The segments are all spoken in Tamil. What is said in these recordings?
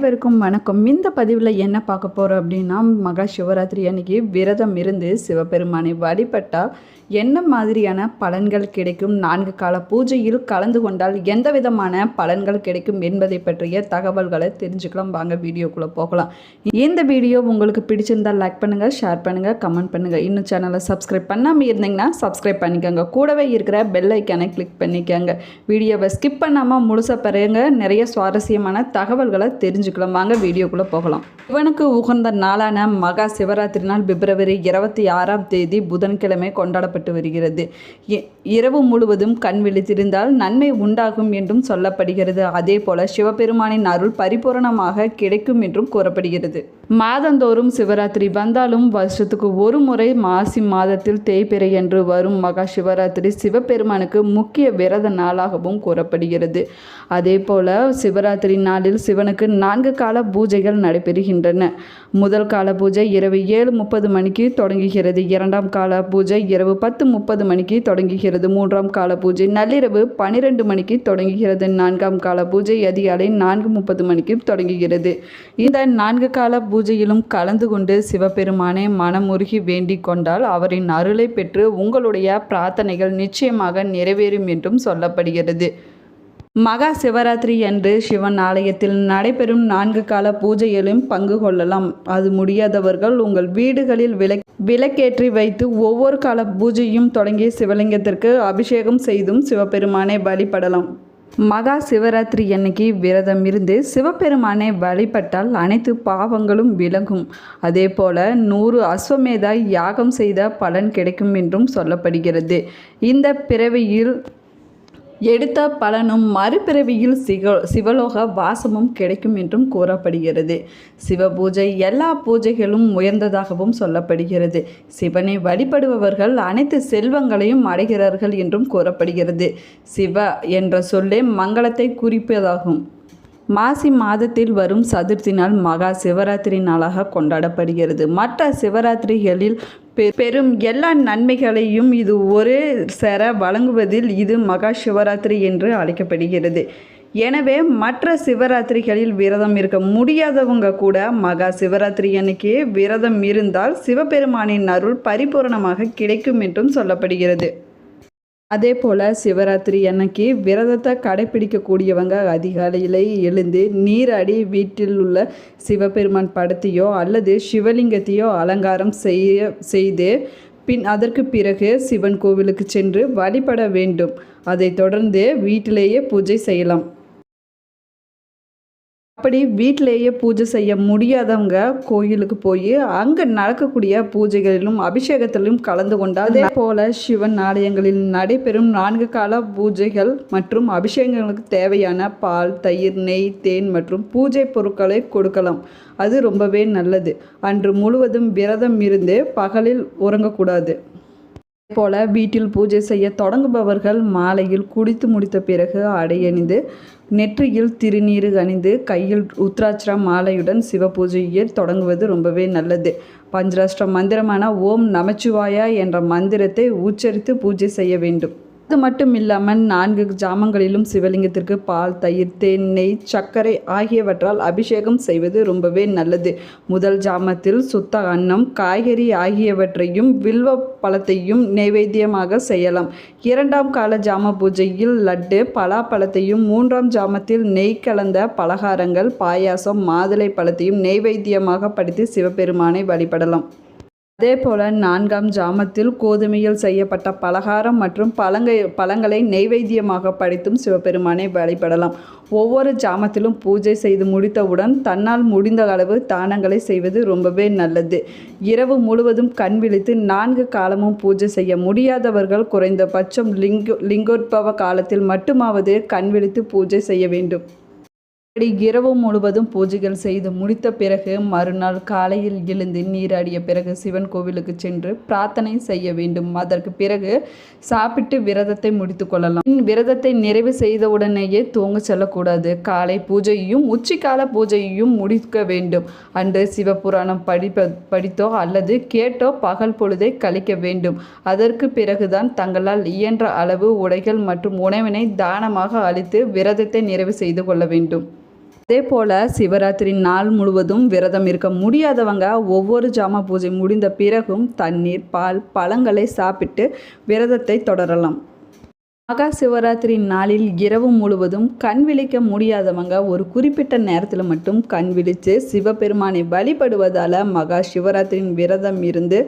அனைவருக்கும் வணக்கம். இந்த பதிவில் என்ன பார்க்க போகிறோம் அப்படின்னா மகா சிவராத்திரி அன்னைக்கு விரதம் இருந்து சிவபெருமானை வழிபட்டால் என்ன மாதிரியான பலன்கள் கிடைக்கும்? நான்கு கால பூஜையில் கலந்து கொண்டால் எந்த விதமான பலன்கள் கிடைக்கும் என்பதை பற்றிய தகவல்களை தெரிஞ்சுக்கலாம். வாங்க வீடியோக்குள்ளே போகலாம். இந்த வீடியோ உங்களுக்கு பிடிச்சிருந்தால் லைக் பண்ணுங்கள் ஷேர் பண்ணுங்கள் கமெண்ட் பண்ணுங்கள் இன்னும் சேனலை சப்ஸ்கிரைப் பண்ணாமல் இருந்தீங்கன்னா சப்ஸ்கிரைப் பண்ணிக்கோங்க. கூடவே இருக்கிற பெல் ஐக்கானை கிளிக் பண்ணிக்கோங்க. வீடியோவை ஸ்கிப் பண்ணாமல் முழுசாக பாருங்க. நிறைய சுவாரஸ்யமான தகவல்களை தெரிஞ்சுக்கலாம் வாங்க வீடியோக்குள்ளே போகலாம். இவனுக்கு உகந்த நாளான மகா சிவராத்திரி நாள் பிப்ரவரி இருபத்தி ஆறாம் தேதி புதன்கிழமை கொண்டாடப்பட்டு வருகிறது. இரவு முழுவதும் கண் விழித்திருந்தால் நன்மை உண்டாகும் என்றும் சொல்லப்படுகிறது. அதே போல சிவபெருமானின் அருள் பரிபூரணமாக கிடைக்கும் என்றும் கூறப்படுகிறது. மாதந்தோறும் சிவராத்திரி வந்தாலும் வருஷத்துக்கு ஒரு முறை மாசி மாதத்தில் தேய்பிறை என்று வரும் மகா சிவராத்திரி சிவபெருமானுக்கு முக்கிய விரத நாளாகவும் கூறப்படுகிறது. அதே போல சிவராத்திரி நாளில் சிவனுக்கு நான்கு கால பூஜைகள் நடைபெறுகின்றன. முதல் கால பூஜை இரவு ஏழு முப்பது மணிக்கு தொடங்குகிறது. இரண்டாம் கால பூஜை இரவு பத்து முப்பது மணிக்கு தொடங்குகிறது. மூன்றாம் கால பூஜை நள்ளிரவு பன்னிரெண்டு மணிக்கு தொடங்குகிறது. நான்காம் கால பூஜை அதிகாலை நான்கு முப்பது மணிக்கு தொடங்குகிறது. இந்த நான்கு கால பூஜையிலும் கலந்து கொண்டு சிவபெருமானை மனமுருகி வேண்டிக் கொண்டால் அவரின் அருளை பெற்று உங்களுடைய பிரார்த்தனைகள் நிச்சயமாக நிறைவேறும் என்றும் சொல்லப்படுகிறது. மகா சிவராத்திரி அன்று சிவன் ஆலயத்தில் நடைபெறும் நான்கு கால பூஜையிலும் பங்கு கொள்ளலாம். அது முடியாதவர்கள் உங்கள் வீடுகளில் விளக் விளக்கேற்றி வைத்து ஒவ்வொரு கால பூஜையும் தொடங்கி சிவலிங்கத்திற்கு அபிஷேகம் செய்தும் சிவபெருமானை வழிபடலாம். மகா சிவராத்திரி அன்னைக்கு விரதம் இருந்து சிவபெருமானை வழிபட்டால் அனைத்து பாவங்களும் விலகும். அதே போல நூறு அஸ்வமேதா யாகம் செய்த பலன் கிடைக்கும் என்றும் சொல்லப்படுகிறது. இந்த பிறவியில் எடுத்த பலனும் மறுபிறவியில் சிக சிவலோக வாசமும் கிடைக்கும் என்றும் கூறப்படுகிறது. சிவ பூஜை எல்லா பூஜைகளும் உயர்ந்ததாகவும் சொல்லப்படுகிறது. சிவனை வழிபடுபவர்கள் அனைத்து செல்வங்களையும் அடைகிறார்கள் என்றும் கூறப்படுகிறது. சிவ என்ற சொல்லே மங்களத்தை குறிப்பதாகும். மாசி மாதத்தில் வரும் சதுர்த்தி நாள் மகா சிவராத்திரி நாளாக கொண்டாடப்படுகிறது. மற்ற சிவராத்திரிகளில் பெ- பெரும் எல்லா நன்மைகளையும் இது ஒரே சேர வழங்குவதில் இது மகா சிவராத்திரி என்று அழைக்கப்படுகிறது. எனவே மற்ற சிவராத்திரிகளில் விரதம் இருக்க முடியாதவங்க கூட மகா சிவராத்திரி அன்னைக்கு விரதம் இருந்தால் சிவபெருமானின் அருள் பரிபூரணமாக கிடைக்கும் என்றும் சொல்லப்படுகிறது. அதே போல் சிவராத்திரி அன்னைக்கு விரதத்தை கடைப்பிடிக்கக்கூடியவங்க அதிகாலையில் எழுந்து நீராடி வீட்டில் உள்ள சிவபெருமான் படத்தையோ அல்லது சிவலிங்கத்தையோ அலங்காரம் செய்ய செய்து பின் அதற்கு பிறகு சிவன் கோவிலுக்கு சென்று வழிபட வேண்டும். அதைத் தொடர்ந்து வீட்டிலேயே பூஜை செய்யலாம். அப்படி வீட்டிலேயே பூஜை செய்ய முடியாதவங்க கோயிலுக்கு போய் அங்கே நடக்கக்கூடிய பூஜைகளிலும் அபிஷேகத்திலும் கலந்து கொண்டால் அதே போல சிவன் ஆலயங்களில் நடைபெறும் நான்கு கால பூஜைகள் மற்றும் அபிஷேகங்களுக்கு தேவையான பால் தயிர் நெய் தேன் மற்றும் பூஜை பொருட்களை கொடுக்கலாம். அது ரொம்பவே நல்லது. அன்று முழுவதும் விரதம் இருந்து பகலில் உறங்கக்கூடாது. போல வீட்டில் பூஜை செய்ய தொடங்குபவர்கள் மாலையில் குடித்து முடித்த பிறகு அடையணிந்து நெற்றியில் திருநீறு அணிந்து கையில் உத்ராட்சர மாலையுடன் சிவ பூஜையை தொடங்குவது ரொம்பவே நல்லது. பஞ்சராஷ்டிர மந்திரமான ஓம் நமச்சிவாயா என்ற மந்திரத்தை உச்சரித்து பூஜை செய்ய வேண்டும். அது மட்டும் இல்லாமல் நான்கு ஜாமங்களிலும் சிவலிங்கத்திற்கு பால் தயிர் தேன் நெய் சர்க்கரை ஆகியவற்றால் அபிஷேகம் செய்வது ரொம்பவே நல்லது. முதல் ஜாமத்தில் சுத்த அன்னம் காய்கறி ஆகியவற்றையும் வில்வ பழத்தையும் நைவேத்தியமாக செய்யலாம். இரண்டாம் கால ஜாம பூஜையில் லட்டு பலாப்பழத்தையும் மூன்றாம் ஜாமத்தில் நெய் கலந்த பலகாரங்கள் பாயாசம் மாதுளை பழத்தையும் நெய்வேத்தியமாக படித்து சிவபெருமானை வழிபடலாம். அதே போல நான்காம் ஜாமத்தில் கோதுமையில் செய்யப்பட்ட பலகாரம் மற்றும் பழங்கை பழங்களை நெய்வேத்தியமாக படைத்தும் சிவபெருமானை வழிபடலாம். ஒவ்வொரு ஜாமத்திலும் பூஜை செய்து முடித்தவுடன் தன்னால் முடிந்த அளவு தானங்களை செய்வது ரொம்பவே நல்லது. இரவு முழுவதும் கண் விழித்து நான்கு காலமும் பூஜை செய்ய முடியாதவர்கள் குறைந்தபட்சம் லிங்கோ லிங்கோத்பவ காலத்தில் மட்டுமாவது கண் விழித்து பூஜை செய்ய வேண்டும். இப்படி இரவு முழுவதும் பூஜைகள் செய்து முடித்த பிறகு மறுநாள் காலையில் எழுந்து நீராடிய பிறகு சிவன் கோவிலுக்கு சென்று பிரார்த்தனை செய்ய வேண்டும். அதற்கு பிறகு சாப்பிட்டு விரதத்தை முடித்து கொள்ளலாம். விரதத்தை நிறைவு செய்தவுடனேயே தூங்க செல்லக்கூடாது. காலை பூஜையையும் உச்சிக்கால பூஜையையும் முடிக்க வேண்டும். அன்று சிவபுராணம் படிப்ப படித்தோ அல்லது கேட்டோ பகல் பொழுதை கழிக்க வேண்டும். அதற்கு பிறகுதான் தங்களால் இயன்ற அளவு உடைகள் மற்றும் உணவினை தானமாக அளித்து விரதத்தை நிறைவு செய்து கொள்ள வேண்டும். அதே போல் சிவராத்திரி நாள் முழுவதும் விரதம் இருக்க முடியாதவங்க ஒவ்வொரு ஜாம பூஜை முடிந்த பிறகும் தண்ணீர் பால் பழங்களை சாப்பிட்டு விரதத்தை தொடரலாம். மகா சிவராத்திரி நாளில் இரவு முழுவதும் கண் விழிக்க முடியாதவங்க ஒரு குறிப்பிட்ட நேரத்தில் மட்டும் கண் விழித்து சிவபெருமானை வழிபடுவதால் மகா சிவராத்திரியின் விரதம் இருந்து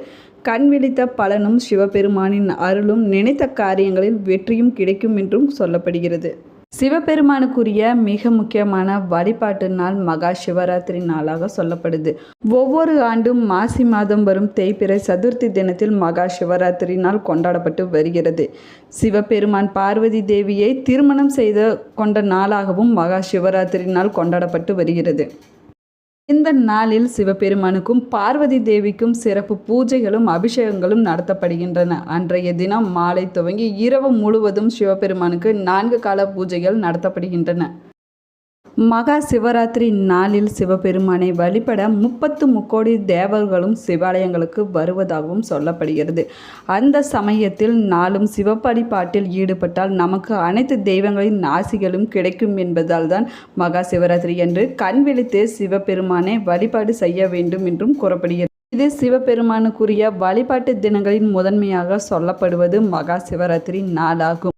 கண் விழித்த பலனும் சிவபெருமானின் அருளும் நினைத்த காரியங்களில் வெற்றியும் கிடைக்கும் என்றும் சொல்லப்படுகிறது. சிவபெருமானுக்குரிய மிக முக்கியமான வழிபாட்டு நாள் மகா சிவராத்திரி நாளாக சொல்லப்படுது. ஒவ்வொரு ஆண்டும் மாசி மாதம் வரும் தேய்பிறை சதுர்த்தி தினத்தில் மகா சிவராத்திரி நாள் கொண்டாடப்பட்டு வருகிறது. சிவபெருமான் பார்வதி தேவியை திருமணம் செய்து கொண்ட நாளாகவும் மகா சிவராத்திரி நாள் கொண்டாடப்பட்டு வருகிறது. இந்த நாளில் சிவபெருமானுக்கும் பார்வதி தேவிக்கும் சிறப்பு பூஜைகளும் அபிஷேகங்களும் நடத்தப்படுகின்றன. அன்றைய தினம் மாலை துவங்கி இரவு முழுவதும் சிவபெருமானுக்கு நான்கு கால பூஜைகள் நடத்தப்படுகின்றன. மகா சிவராத்திரி நாளில் சிவபெருமானை வழிபட முப்பத்து முக்கோடி தேவர்களும் சிவாலயங்களுக்கு வருவதாகவும் சொல்லப்படுகிறது. அந்த சமயத்தில் நாளும் சிவப்படிப்பாட்டில் ஈடுபட்டால் நமக்கு அனைத்து தெய்வங்களின் நாசிகளும் கிடைக்கும் என்பதால் தான் மகா சிவராத்திரி என்று கண் விழித்து சிவபெருமானை வழிபாடு செய்ய வேண்டும் என்றும் கூறப்படுகிறது. இது சிவபெருமானுக்குரிய வழிபாட்டு தினங்களின் முதன்மையாக சொல்லப்படுவது மகா சிவராத்திரி நாளாகும்.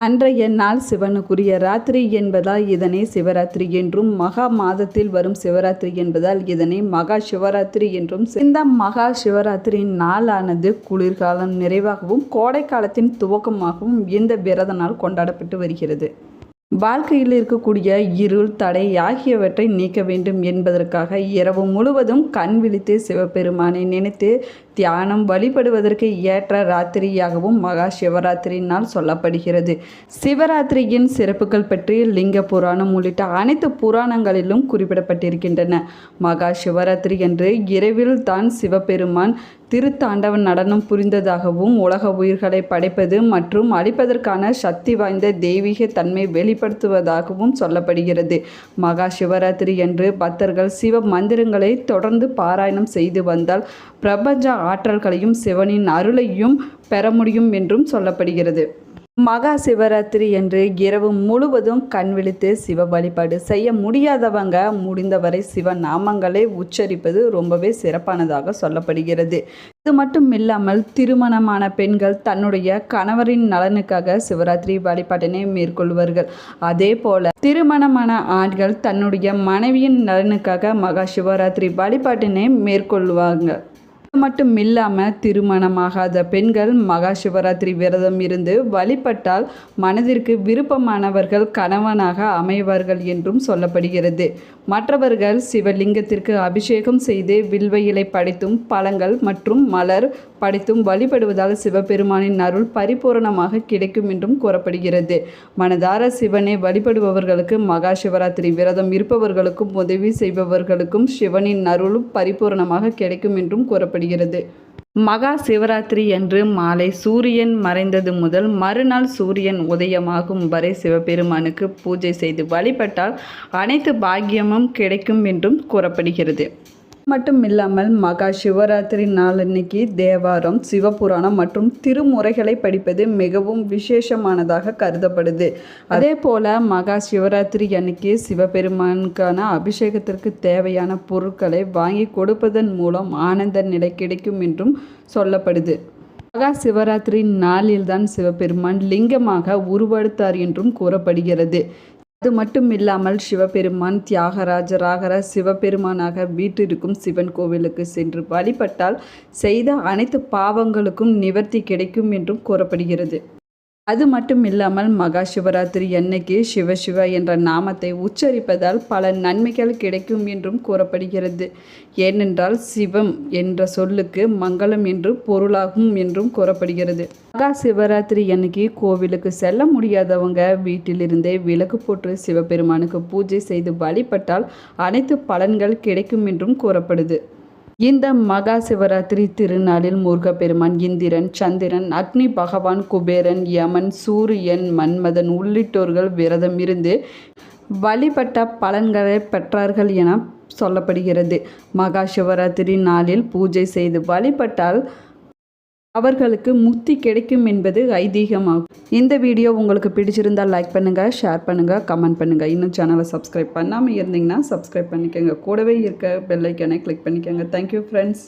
அன்றைய நாள் சிவனுக்குரிய ராத்திரி என்பதால் இதனை சிவராத்திரி என்றும் மகா மாதத்தில் வரும் சிவராத்திரி என்பதால் இதனை மகா சிவராத்திரி என்றும் இந்த மகா சிவராத்திரியின் நாளானது குளிர்காலம் நிறைவாகவும் கோடை காலத்தின் துவக்கமாகவும் இந்த விரத நாள் கொண்டாடப்பட்டு வருகிறது. வாழ்க்கையில் இருக்கக்கூடிய இருள் தடை ஆகியவற்றை நீக்க வேண்டும் என்பதற்காக இரவு முழுவதும் கண் விழித்து சிவபெருமானை நினைத்து தியானம் வழிபடுவதற்கு ஏற்ற ராத்திரியாகவும் மகா சிவராத்திரி நாள் சொல்லப்படுகிறது. சிவராத்திரியின் சிறப்புகள் பற்றி லிங்க புராணம் உள்ளிட்ட அனைத்து புராணங்களிலும் குறிப்பிடப்பட்டிருக்கின்றன. மகா சிவராத்திரி என்று இரவில் தான் சிவபெருமான் திருத்தாண்டவன் நடனம் புரிந்ததாகவும் உலக உயிர்களை படைப்பது மற்றும் அழிப்பதற்கான சக்தி வாய்ந்த தெய்வீக தன்மை வெளிப்படுத்துவதாகவும் சொல்லப்படுகிறது. மகா சிவராத்திரி என்று பக்தர்கள் சிவ மந்திரங்களை தொடர்ந்து பாராயணம் செய்து வந்தால் பிரபஞ்ச ஆற்றல்களையும் சிவனின் அருளையும் பெற முடியும் என்றும் சொல்லப்படுகிறது. மகா சிவராத்திரி என்று இரவு முழுவதும் கண் விழித்து சிவ வழிபாடு செய்ய முடியாதவங்க முடிந்தவரை சிவ நாமங்களை உச்சரிப்பது ரொம்பவே சிறப்பானதாக சொல்லப்படுகிறது. இது மட்டும் இல்லாமல் திருமணமான பெண்கள் தன்னுடைய கணவரின் நலனுக்காக சிவராத்திரி வழிபாட்டினை மேற்கொள்வார்கள். அதே போல திருமணமான ஆண்கள் தன்னுடைய மனைவியின் நலனுக்காக மகா சிவராத்திரி வழிபாட்டினை மேற்கொள்வாங்க. மட்டும் இல்லாமல் திருமணமாகாத பெண்கள் மகா சிவராத்திரி விரதம் இருந்து வழிபட்டால் மனதிற்கு விருப்பமானவர்கள் கணவனாக அமைவார்கள் என்றும் சொல்லப்படுகிறது. மற்றவர்கள் சிவலிங்கத்திற்கு அபிஷேகம் செய்து வில்வையிலை படைத்தும் பழங்கள் மற்றும் மலர் படைத்தும் வழிபடுவதால் சிவபெருமானின் அருள் பரிபூரணமாக கிடைக்கும் என்றும் கூறப்படுகிறது. மனதார சிவனை வழிபடுபவர்களுக்கு மகா சிவராத்திரி விரதம் இருப்பவர்களுக்கும் உதவி செய்பவர்களுக்கும் சிவனின் அருளும் பரிபூரணமாக கிடைக்கும் என்றும் கூறப்படுகிறது. கொண்டாடப்படுகிறது மகா சிவராத்திரி என்று மாலை சூரியன் மறைந்தது முதல் மறுநாள் சூரியன் உதயமாகும் வரை சிவபெருமானுக்கு பூஜை செய்து வழிபட்டால் அனைத்து பாக்கியமும் கிடைக்கும் என்றும் கூறப்படுகிறது. மட்டும் இல்லாமல் மகா சிவராத்திரி நாளன்னைக்கு தேவாரம் சிவபுராணம் மற்றும் திருமுறைகளை படிப்பது மிகவும் விசேஷமானதாக கருதப்படுது. அதே போல் மகா சிவராத்திரி அன்னைக்கு சிவபெருமானுக்கான அபிஷேகத்திற்கு தேவையான பொருட்களை வாங்கி கொடுப்பதன் மூலம் ஆனந்த நிலை கிடைக்கும் என்றும் சொல்லப்படுது. மகா சிவராத்திரி நாளில்தான் சிவபெருமான் லிங்கமாக உருவெடுத்தார் என்றும் கூறப்படுகிறது. அது மட்டும் இல்லாமல் சிவபெருமான் தியாகராஜராக சிவபெருமானாக வீட்டிற்கும் சிவன் கோவிலுக்கு சென்று வழிபட்டால் செய்த அனைத்து பாவங்களுக்கும் நிவர்த்தி கிடைக்கும் என்றும் கூறப்படுகிறது. அது மட்டும் இல்லாமல் மகா சிவராத்திரி அன்னைக்கு சிவசிவ என்ற நாமத்தை உச்சரிப்பதால் பல நன்மைகள் கிடைக்கும் என்றும் கூறப்படுகிறது. ஏனென்றால் சிவம் என்ற சொல்லுக்கு மங்களம் என்று பொருளாகும் என்றும் கூறப்படுகிறது. மகா சிவராத்திரி அன்னைக்கு கோவிலுக்கு செல்ல முடியாதவங்க வீட்டிலிருந்தே விளக்கு போட்டு சிவபெருமானுக்கு பூஜை செய்து வழிபட்டால் அனைத்து பலன்கள் கிடைக்கும் என்றும் கூறப்படுது. இந்த மகா சிவராத்திரி திருநாளில் முருகப்பெருமான் இந்திரன் சந்திரன் அக்னி பகவான் குபேரன் யமன் சூரியன் மன்மதன் உள்ளிட்டோர்கள் விரதம் இருந்து வழிபட்ட பலன்களை பெற்றார்கள் என சொல்லப்படுகிறது. மகா சிவராத்திரி நாளில் பூஜை செய்து வழிபட்டால் அவர்களுக்கு முக்தி கிடைக்கும் என்பது ஐதீகமாகும். இந்த வீடியோ உங்களுக்கு பிடிச்சிருந்தால் லைக் பண்ணுங்கள் ஷேர் பண்ணுங்கள் கமெண்ட் பண்ணுங்கள் இன்னும் சேனலை சப்ஸ்கிரைப் பண்ணாமல் இருந்தீங்கன்னா சப்ஸ்கிரைப் பண்ணிக்கோங்க. கூடவே இருக்க பெல்லைக்கனை கிளிக் பண்ணிக்கோங்க. Thank you friends